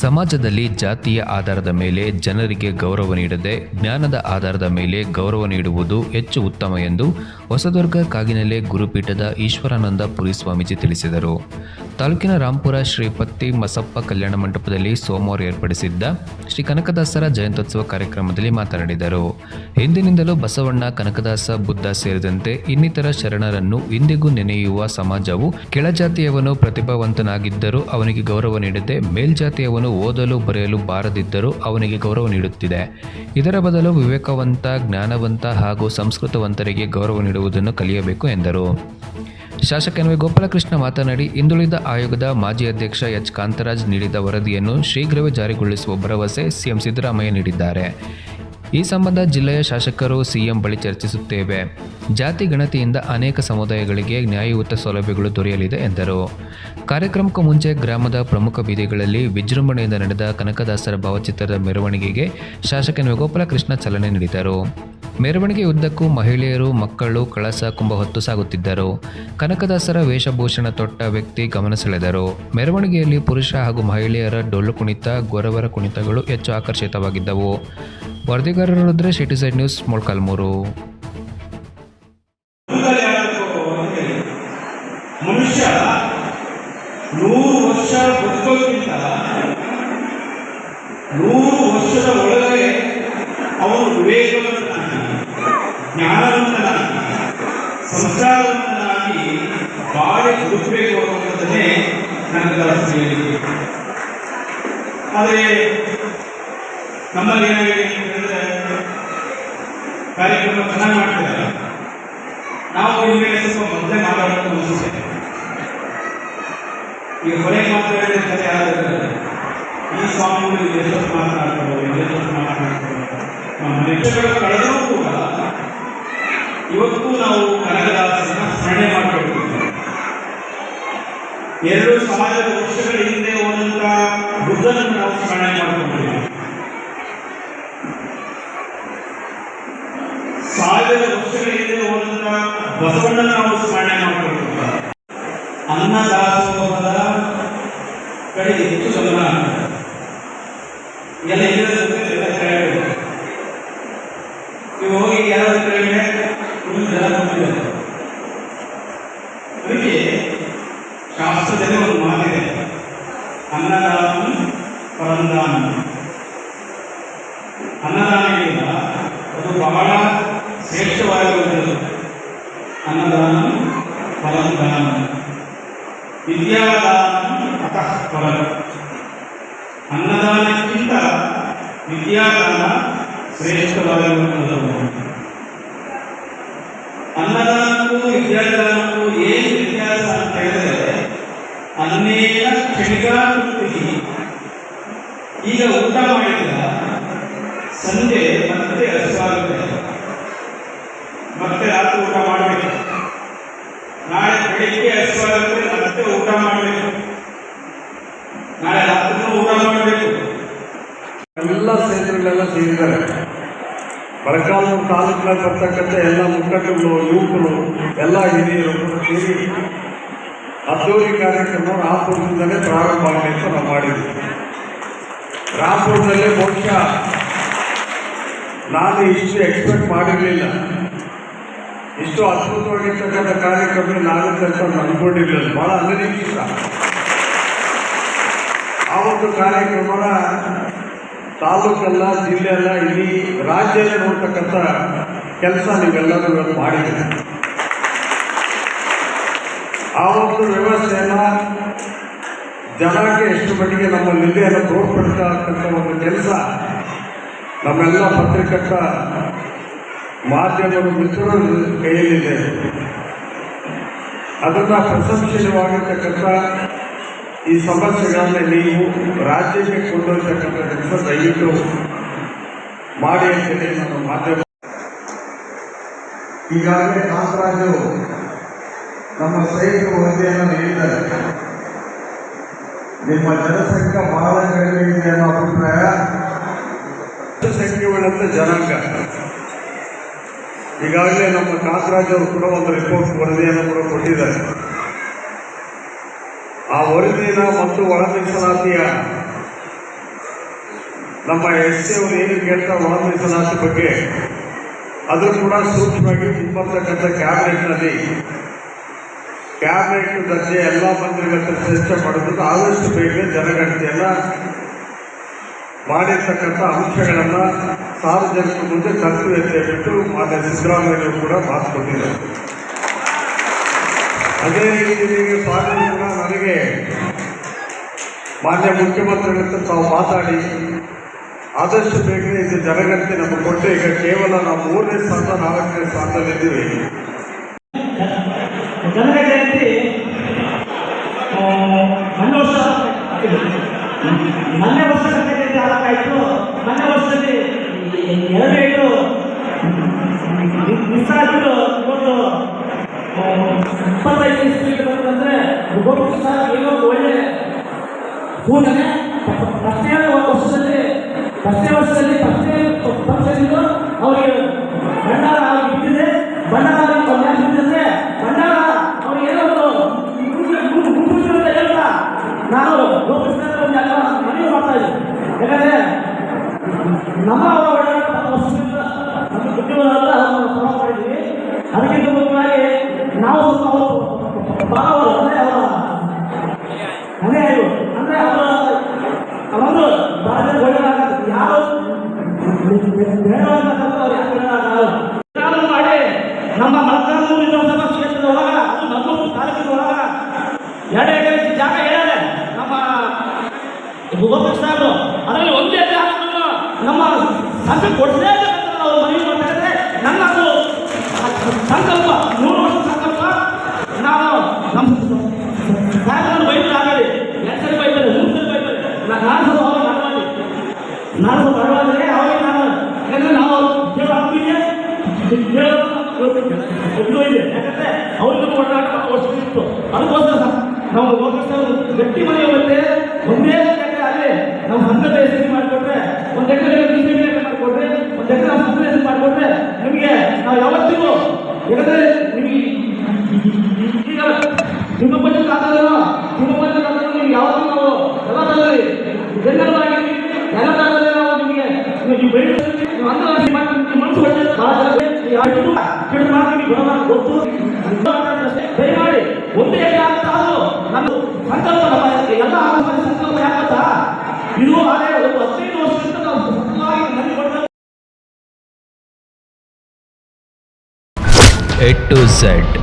ಸಮಾಜದಲ್ಲಿ ಜಾತಿಯ ಆಧಾರದ ಮೇಲೆ ಜನರಿಗೆ ಗೌರವ ನೀಡದೆ ಜ್ಞಾನದ ಆಧಾರದ ಮೇಲೆ ಗೌರವ ನೀಡುವುದು ಹೆಚ್ಚು ಉತ್ತಮ ಎಂದು ಹೊಸದುರ್ಗ ಕಾಗಿನೆಲೆ ಗುರುಪೀಠದ ಈಶ್ವರಾನಂದ ಪುರಿ ಸ್ವಾಮೀಜಿ ತಿಳಿಸಿದರು. ತಾಲೂಕಿನ ರಾಂಪುರ ಶ್ರೀಪತಿ ಮಸಪ್ಪ ಕಲ್ಯಾಣ ಮಂಟಪದಲ್ಲಿ ಸೋಮವಾರ ಏರ್ಪಡಿಸಿದ್ದ ಶ್ರೀ ಕನಕದಾಸರ ಜಯಂತ್ಯೋತ್ಸವ ಕಾರ್ಯಕ್ರಮದಲ್ಲಿ ಮಾತನಾಡಿದರು. ಹಿಂದಿನಿಂದಲೂ ಬಸವಣ್ಣ, ಕನಕದಾಸ, ಬುದ್ಧ ಸೇರಿದಂತೆ ಇನ್ನಿತರ ಶರಣರನ್ನು ಇಂದಿಗೂ ನೆನೆಯುವ ಸಮಾಜವು ಕೆಳಜಾತಿಯವನು ಪ್ರತಿಭಾವಂತನಾಗಿದ್ದರೂ ಅವನಿಗೆ ಗೌರವ ನೀಡದೆ ಮೇಲ್ಜಾತಿಯವನು ಓದಲು ಬರೆಯಲು ಬಾರದಿದ್ದರೂ ಅವನಿಗೆ ಗೌರವ ನೀಡುತ್ತಿದೆ. ಇದರ ಬದಲು ವಿವೇಕವಂತ, ಜ್ಞಾನವಂತ ಹಾಗೂ ಸಂಸ್ಕೃತವಂತರಿಗೆ ಗೌರವ ನೀಡುವುದನ್ನು ಕಲಿಯಬೇಕು ಎಂದರು. ಶಾಸಕ ಎನ್ ವಿ ಗೋಪಾಲಕೃಷ್ಣ ಮಾತನಾಡಿ, ಹಿಂದುಳಿದ ಆಯೋಗದ ಮಾಜಿ ಅಧ್ಯಕ್ಷ ಎಚ್. ಕಾಂತರಾಜ್ ನೀಡಿದ ವರದಿಯನ್ನು ಶೀಘ್ರವೇ ಜಾರಿಗೊಳಿಸುವ ಭರವಸೆ ಸಿಎಂ ಸಿದ್ದರಾಮಯ್ಯ ನೀಡಿದ್ದಾರೆ. ಈ ಸಂಬಂಧ ಜಿಲ್ಲೆಯ ಶಾಸಕರು ಸಿಎಂ ಬಳಿ ಚರ್ಚಿಸುತ್ತೇವೆ. ಜಾತಿ ಗಣತಿಯಿಂದ ಅನೇಕ ಸಮುದಾಯಗಳಿಗೆ ನ್ಯಾಯಯುತ ಸೌಲಭ್ಯಗಳು ದೊರೆಯಲಿದೆ ಎಂದರು. ಕಾರ್ಯಕ್ರಮಕ್ಕೂ ಮುಂಚೆ ಗ್ರಾಮದ ಪ್ರಮುಖ ಬೀದಿಗಳಲ್ಲಿ ವಿಜೃಂಭಣೆಯಿಂದ ನಡೆದ ಕನಕದಾಸರ ಭಾವಚಿತ್ರದ ಮೆರವಣಿಗೆಗೆ ಶಾಸಕ ಗೋಪಾಲ ಕೃಷ್ಣ ಚಲನೆ ನೀಡಿದರು. ಮೆರವಣಿಗೆ ಉದ್ದಕ್ಕೂ ಮಹಿಳೆಯರು, ಮಕ್ಕಳು ಕಳಸ ಕುಂಭ ಹೊತ್ತು ಸಾಗುತ್ತಿದ್ದರು. ಕನಕದಾಸರ ವೇಷಭೂಷಣ ತೊಟ್ಟ ವ್ಯಕ್ತಿ ಗಮನ ಸೆಳೆದರು ಮೆರವಣಿಗೆಯಲ್ಲಿ ಪುರುಷ ಹಾಗೂ ಮಹಿಳೆಯರ ಡೊಳ್ಳು ಕುಣಿತ, ಗೊರವರ ಕುಣಿತಗಳು ಹೆಚ್ಚು ಆಕರ್ಷಿತವಾಗಿದ್ದವು. ವರದಿಗಾರರು ರುದ್ರೇಶ್ ಸಿಟಿಸೈಡ್ ನ್ಯೂಸ್ ಮೊಳ್ಕಾಲ್ಮೂರು. ಮನುಷ್ಯ ನೂರು ವರ್ಷ ನೂರು ವರ್ಷದ ಒಳಗೆ ಅವನು ಬಾಳಿ ಬದುಕಬೇಕು ನನ್ನ ಆದರೆ ನಮ್ಮಲ್ಲಿ ಏನಾಗಿದೆ ಕಾರ್ಯಕ್ರಮ ಚೆನ್ನಾಗಿ ಮಾಡ್ತಿದ್ದಾರೆ. ನಾವು ಇನ್ಮೇಲೆ ಸ್ವಲ್ಪ ಮೊದಲೇ ಮಾತಾಡೋದು ಈ ಕೊನೆಗೆ ಮಾತಾಡಿದ ಯಾರಾದರೂ ಈ ಸ್ವಾಮಿಗಳು ಎಷ್ಟೊತ್ತು ಮಾತನಾಡ್ತಾರೆ? ಎಷ್ಟೊತ್ತು ಮಾತನಾಡ್ತಾರೆ? ನಮ್ಮ ಲೆಕ್ಕಗಳು ಕಳೆದರೂ ಕೂಡ ಇವತ್ತು ನಾವು ಕನಕದಾಸರನ್ನ ಸ್ಮರಣೆ ಮಾಡಬೇಕು ಎರಡು ಸಮಾಜದ ಬಸವಣ್ಣನ ನಾವು ಸ್ಮರಣೆ ಮಾಡಿಕೊಂಡಿದ್ದೀವಿ ಅನ್ನದಾಸೋಹದ ಕಡೆಗೆ ಹೆಚ್ಚು ಗಮನ ಎಲ್ಲ ಎಲ್ಲ ನೀವು ಹೋಗಿ ಯಾರಾದ್ರೂ ಕೆಳಗಡೆ ಶಾಸ್ತ್ರದಲ್ಲಿ ಒಂದು ಮಾತಿದೆ. ಅನ್ನದಾನ ಪರಂದಾನ ಅನ್ನದಾನಗಿಂತ ಅದು ಬಹಳ ಶ್ರೇಷ್ಠವಾಗಿರುತ್ತದೆ ಅನ್ನದಾನ ಫಲದಾನ ವಿದ್ಯಾದಾನ ಅತಃ ಫಲ ಅನ್ನದಾನಕ್ಕಿಂತ ವಿದ್ಯಾದಾನ ಶ್ರೇಷ್ಠವಾಗಿರುವಂಥದ್ದು ಅನ್ನದಾನಕ್ಕೂ ವಿದ್ಯಾದಾನಕ್ಕೂ ಏನು ವ್ಯತ್ಯಾಸ ಅಂತ ಹೇಳಿದರೆ, ಅನ್ನೇನ ಕ್ಷಣಿಕಾಕೃತಿ ಈಗ ಊಟ ಮಾಡಿದ ಸಂಜೆ ಮತ್ತೆ ಹಸುವಾಗುತ್ತೆ ಮತ್ತೆ ರಾತ್ರಿ ಊಟ ಮಾಡಬೇಕು ನಾಳೆ ಬೆಳಿಗ್ಗೆ ಹಸುವಾಗುತ್ತೆ ಊಟ ಮಾಡಬೇಕು. ನಾಳೆ ರಾತ್ರಿ ಊಟ ಮಾಡಬೇಕು. ಎಲ್ಲ ಸೇತುವೆಗಳೆಲ್ಲ ಸೇರಿದ್ದಾರೆ. ಮೊಳಕಾಲ್ಮೂರು ತಾಲೂಕಿನಲ್ಲಿ ಬರ್ತಕ್ಕಂಥ ಎಲ್ಲ ಮುಖಂಡರು ಯುವಕರು, ಎಲ್ಲ ಹಿರಿಯರು ಸೇರಿ ಅದ್ದೂರಿ ಕಾರ್ಯಕ್ರಮ ರಾಮಪುರದಿಂದಲೇ ಪ್ರಾರಂಭ ಆಗಲಿ ಅಂತ ನಾವು ಮಾಡಿದ್ವಿ. ರಾಮಪುರದಲ್ಲೇ ಬಹುಶಃ ನಾನು ಇಷ್ಟು ಎಕ್ಸ್ಪೆಕ್ಟ್ ಮಾಡಿರಲಿಲ್ಲ. ಇಷ್ಟು ಅದ್ಭುತವಾಗಿರ್ತಕ್ಕಂಥ ಕಾರ್ಯಕ್ರಮ ನಾನು ಕೆಲಸ ಬಹಳ ಭಾಳ ಅನಿರೀಕ್ಷಿತ ಆ ಒಂದು ಕಾರ್ಯಕ್ರಮ ತಾಲೂಕಲ್ಲ ಜಿಲ್ಲೆ ಅಲ್ಲ ಇಡೀ ರಾಜ್ಯದಲ್ಲಿ ನೋಡ್ತಕ್ಕಂಥ ಕೆಲಸ ನೀವೆಲ್ಲರೂ ಇವತ್ತು ಮಾಡಿದ್ದೀರಿ. ಆ ಒಂದು ವ್ಯವಸ್ಥೆಯನ್ನ ಜನಕ್ಕೆ ಎಷ್ಟು ಮಟ್ಟಿಗೆ ನಮ್ಮ ನಿಲ್ಲೆಯನ್ನು ತೋರ್ಪಡಿಸ್ತಕ್ಕಂಥ ಒಂದು ಕೆಲಸ, ನಮ್ಮೆಲ್ಲ ಪತ್ರಿಕರ್ತ ಮಾಧ್ಯಮದ ಮಿತ್ರರ ಕೈಯಲ್ಲಿದೆ. ಅದನ್ನು ಪ್ರಶಂಸನೀಯವಾಗಿರ್ತಕ್ಕಂಥ ಈ ಸಮಸ್ಯೆಗಳನ್ನು ನೀವು ರಾಜ್ಯಕ್ಕೆ ಕೊಂಡೊಯ್ತಕ್ಕಂಥ ಕೆಲಸ ದಯವಿಟ್ಟು ಮಾಡಿ ಅಂತೇಳಿ ನಾನು ಮಾಧ್ಯಮ ಈಗಾಗಲೇ ಕಾಂತರಾಜು ನಮ್ಮ ಸೈನಿಕ ವರದಿಯನ್ನು ನೀಡಿದ್ದಾರೆ. ನಿಮ್ಮ ಜನಸಂಖ್ಯೆ ಬಹಳ ಕಡಿಮೆ ಇದೆ ಅನ್ನೋ ಅಭಿಪ್ರಾಯ. ಜನಸಂಖ್ಯೆಗಳಂತ ಜನಾಂಗ. ಈಗಾಗಲೇ ನಮ್ಮ ಕಾಂತರಾಜ್ ಅವರು ಕೂಡ ಒಂದು ರಿಪೋರ್ಟ್ ವರದಿಯನ್ನು ಕೂಡ ಕೊಟ್ಟಿದ್ದಾರೆ. ಆ ವರದಿನ ಮತ್ತು ಒಳ ಮೀಸಲಾತಿಯ ನಮ್ಮ ಎಸ್ ಸಿ ಅವರು ಏನು ಕೇಳ್ತಾ ಒಳ ಮೀಸಲಾತಿ ಬಗ್ಗೆ ಅದು ಕೂಡ ಸೂಕ್ಷ್ಮವಾಗಿ ಮುಂಬರ್ತಕ್ಕಂಥ ಕ್ಯಾಬಿನೆಟ್ನಲ್ಲಿ ಕ್ಯಾಬಿನೆಟ್ ದರ್ಜೆ ಎಲ್ಲ ಮಂತ್ರಿಗಳ ಚರ್ಚೆ ಮಾಡೋದಕ್ಕೆ ಆದಷ್ಟು ಬೇಗ ಜನಗಣತಿಯನ್ನ ಮಾಡಿರ್ತಕ್ಕಂಥ ಅಂಶಗಳನ್ನು ಸಾರ್ವಜನಿಕ ಮುಂದೆ ತರ್ತೀವಿ ಅಂತ ಹೇಳ್ಬಿಟ್ಟು ಮಾನ್ಯ ಸಿದ್ದರಾಮಯ್ಯವರು ಕೂಡ ಮಾತು ಕೊಟ್ಟಿದ್ದಾರೆ. ಅದೇ ರೀತಿ ನೀವು ಕೂಡ ನನಗೆ ಮಾನ್ಯ ಮುಖ್ಯಮಂತ್ರಿಗಳಂತ ತಾವು ಮಾತಾಡಿ ಆದಷ್ಟು ಬೇಗನೆ ಇದು ಜನಗಣತಿ ನಮಗೆ ಕೊಟ್ಟು ಈಗ ಕೇವಲ ನಾವು ಮೂರನೇ ಸ್ಥಾನ, ನಾಲ್ಕನೇ ಸ್ಥಾನದಲ್ಲಿದ್ದೀವಿ. ಎರಡು ಏಟು ಮಿಸ್ ಆಗಿಬಿಟ್ಟು ಇವತ್ತು ಆ, ಇಪ್ಪತ್ತೈದು ಇಸ್ವಿಗೆ ಬಂತಂದ್ರೆ ಗೋಕೃಷ್ಣ ಏನೋ ಒಂದು ಒಳ್ಳೆ ಕೂಡಲೇ ಪ್ರಶ್ನೆ ವರ್ಷದಲ್ಲಿ ಪ್ರಶ್ನೆ ವರ್ಷದಲ್ಲಿ ಪ್ರಶ್ನೆ ಪಕ್ಷದಿಂದ ಅವರಿಗೆ ಭಂಡಾರ ಬಿದ್ದಿದೆ. ಭಂಡಾರ ಕಲ್ಯಾಣ ಬಿದ್ದಿದೆ. ಭಂಡಾರ ಅವ್ರಿಗೆ ಏನೋ ಒಂದು ಹೇಳ್ತಾ. ಒಂದು ಎಲ್ಲ ಮನವಿ ಮಾಡ್ತಾ ಇದ್ದೀನಿ. ಯಾಕಂದ್ರೆ ನಮ್ಮ ಎರಡು ಎಕರೆ ಜಾಗ ಹೇಳಿದೆ ನಮ್ಮ ಗೋಪಾಲ್ ಸಾಹೇಬರು, ಅದರಲ್ಲಿ ಒಂದೇ ಜಾಗವನ್ನು ನಮ್ಮ ಸಂಘ ಕೊಡಿಸಲೇ ನಾವು ಮನವಿ ಮಾಡ್ತಾರೆ ನನ್ನ ಅದು ಸಂಕಲ್ಪ, ನೂರು ವರ್ಷ ಸಂಕಲ್ಪ. ನಾನು ನಮ್ಮ ಸಾಹೇಬರನ್ನು ಬೈತಾರೆ ಆಗಲಿ ಎರಡು ಸರಿ ಬೈತಾರೆ? ಮೂರು ನಾನು ನಾನು ಸ್ವಲ್ಪ ಅವಾಗ ನಾನು ಮಾಡಬಾರ್ದ್ರೆ ಅವಾಗ ನಾನು ಯಾಕಂದ್ರೆ ನಾವು ಕೇಳೋ ಕೇಳೋದು ಇದು. ಇದೆ ಯಾಕಂದ್ರೆ ಅವ್ರಿಗೂ ಒಡನಾಟ ವರ್ಷಿತ್ತು ಅದಕ್ಕೋಸ್ಕರ ಸಹ ನಾವು ಹೋಗ್ತಾ ಗಟ್ಟಿ ಮನೆ ಮತ್ತೆ ಒಂದೇ ಎಕರೆ ಅಲ್ಲಿ ನಾವು ಸಂಘದ ಹೆಸರು ಮಾಡಿಕೊಟ್ರೆ ಒಂದು ಎಕರೆ ಮಾಡಿಕೊಟ್ರೆ ಒಂದು ಎಕರೆ ಸಂಘದ ಹೆಸರು ಮಾಡಿಕೊಟ್ರೆ ನಿಮಗೆ ನಾವು ಯಾವತ್ತಿಗೂ ಯಾಕಂದ್ರೆ ನಿಮಗೆ ಈಗ ನಿಮ್ಮ ಖಾತಾದಲ್ಲ ನಿಮ್ಮ ನೀವು ಯಾವತ್ತೂ ನಾವು ಎಲ್ಲ ತಗೊಳ್ಳಿ ಜನರಲ್ ಆಗಿರ್ಲಿ ಎಲ್ಲ ತಗೊಳ್ಳಿ ನಾವು ನಿಮಗೆ ನೀವು ಬೆಳೆ ನೀವು ಮನಸ್ಸು ಒಳ್ಳೆ ಭಾಳ ಜನ ಯಾರು ಕೆಟ್ಟ ಗೊತ್ತು. ದಯಮಾಡಿ ಒಂದು ಎಕರೆ ಆಗ್ತಾ ಅದು ನನ್ನ ಸಂಕಲ್ಪ, ನಮ್ಮ ಎಲ್ಲ ಸಂಕಲ್ಪ ಯಾಕಂತ ಇದು ಆದರೆ ಒಂದು ನಾವು ಸತತವಾಗಿ ಮನೆ ಕೊಡ್ತಾ ಎ ಟು ಝೆಡ್